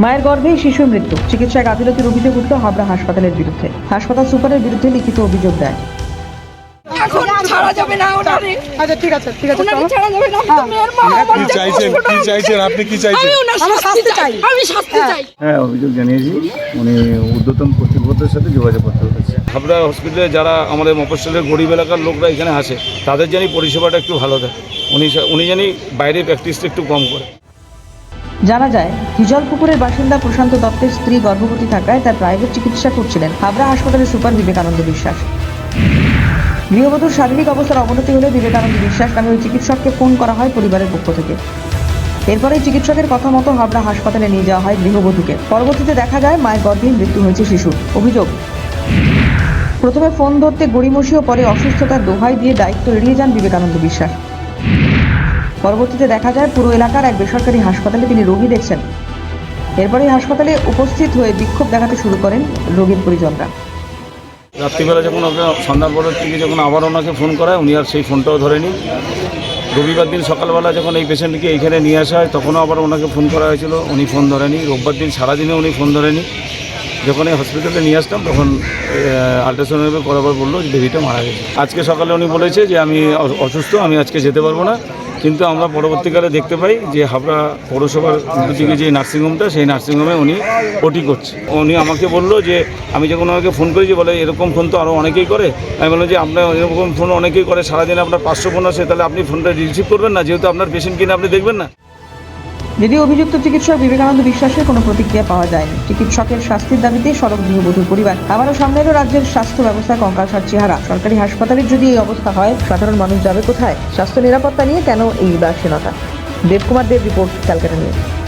মায়ের গর্ভেই শিশুর মৃত্যু। চিকিৎসায় গাফিলতির অভিযোগ উঠল হাবড়া হাসপাতালের বিরুদ্ধে। হাসপাতাল সুপারের বিরুদ্ধে লিখিত অভিযোগ দেয়। এখন ছাড়া যাবে না ওনারে আচ্ছা ঠিক আছে ঠিক ছাড়া যাবে না আমার কি চাইছেন কি চাইছেন? আপনি কি চাইছেন? আমি শাস্তি শাস্তি চাই। চাই। আমি শাস্তি চাই। হ্যাঁ অভিযোগ জানিয়েছি। উনি কর্তৃপক্ষের সাথে যোগাযোগ করতে বলেছে। হাবড়া হসপিটালে যারা আমাদের মফস্বলের গরিব এলাকার লোকরা এখানে আসে তাদের জানি পরিষেবাটা একটু ভালো দেয় উনি উনি জানি বাইরে প্র্যাকটিসটা একটু কম করে। জানা যায় হিজল পুকুরের বাসিন্দা প্রশান্ত দত্তের স্ত্রী গর্ভবতী থাকায় তার প্রাইভেট চিকিৎসা করছিলেন হাবড়া হাসপাতালের সুপার বিবেকানন্দ বিশ্বাস। গৃহবধূর শারীরিক অবস্থার অবনতি হলে বিবেকানন্দ বিশ্বাস নামে ওই চিকিৎসককে ফোন করা হয় পরিবারের পক্ষ থেকে। এরপরে চিকিৎসকের কথা মতো হাবড়া হাসপাতালে নিয়ে যাওয়া হয় গৃহবধূকে। পরবর্তীতে দেখা যায়, মায়ের গর্ভেই মৃত্যু হয়েছে শিশুর। অভিযোগ, প্রথমে ফোন ধরতে গড়িমসি ও পরে অসুস্থতার দোহাই দিয়ে দায়িত্ব এড়িয়ে যান বিবেকানন্দ বিশ্বাস। পরবর্তীতে দেখা যায় পুরো এলাকার এক বেসরকারি হাসপাতালে তিনি রোগী দেখছেন। এরপরে হাসপাতালে উপস্থিত হয়ে বিক্ষোভ দেখাতে শুরু করেন রোগীর পরিজনরা। রাত্রিবেলা যখন ওকে সন্ধ্যার পরের থেকে যখন আবার ওনাকে ফোন করায়, উনি আর সেই ফোনটাও ধরেনি। রবিবার দিন সকালবেলা যখন এই পেশেন্টকে এইখানে নিয়ে আসা হয়, তখনও আবার ওনাকে ফোন করা হয়েছিল, উনি ফোন ধরেনি। রোববার দিন সারাদিনে উনি ফোন ধরেনি। যখন এই হসপিটালে নিয়ে আসতাম, তখন আল্ট্রাসাউন্ড করাবার বলল যে বেবিটা মারা গেছে। আজকে সকালে উনি বলেছে যে আমি অসুস্থ, আমি আজকে যেতে পারব না। কিন্তু আমরা পরবর্তীকালে দেখতে পাই যে হাবড়া পৌরসভার দিকে যে নার্সিংহোমটা, সেই নার্সিংহোমে উনি ওটি করছে। উনি আমাকে বলল যে, আমি যখন ওনাকে ফোন করেছি বলে এরকম ফোন তো আরও অনেকেই করে। আমি বললাম যে, আপনার এরকম ফোন অনেকেই করে, সারাদিন আপনার পাঁচশো ফোন আসে, তাহলে আপনি ফোনটা রিসিভ করবেন না, যেহেতু আপনার পেশেন্ট কিনে আপনি দেখবেন না। যদিও অভিযুক্ত চিকিৎসক বিবেকানন্দ বিশ্বাসের কোনো প্রতিক্রিয়া পাওয়া যায়নি। চিকিৎসকের শাস্তির দাবিতে সড়ক গৃহবধূর পরিবার। আবারও সামনে রাজ্যের স্বাস্থ্য ব্যবস্থা, কঙ্কালসার চেহারা। সরকারি হাসপাতালের যদি এই অবস্থা হয়, সাধারণ মানুষ যাবে কোথায়? স্বাস্থ্য নিরাপত্তা নিয়ে কেন এই উদাসীনতা? Debkumar Deb report Calcutta news.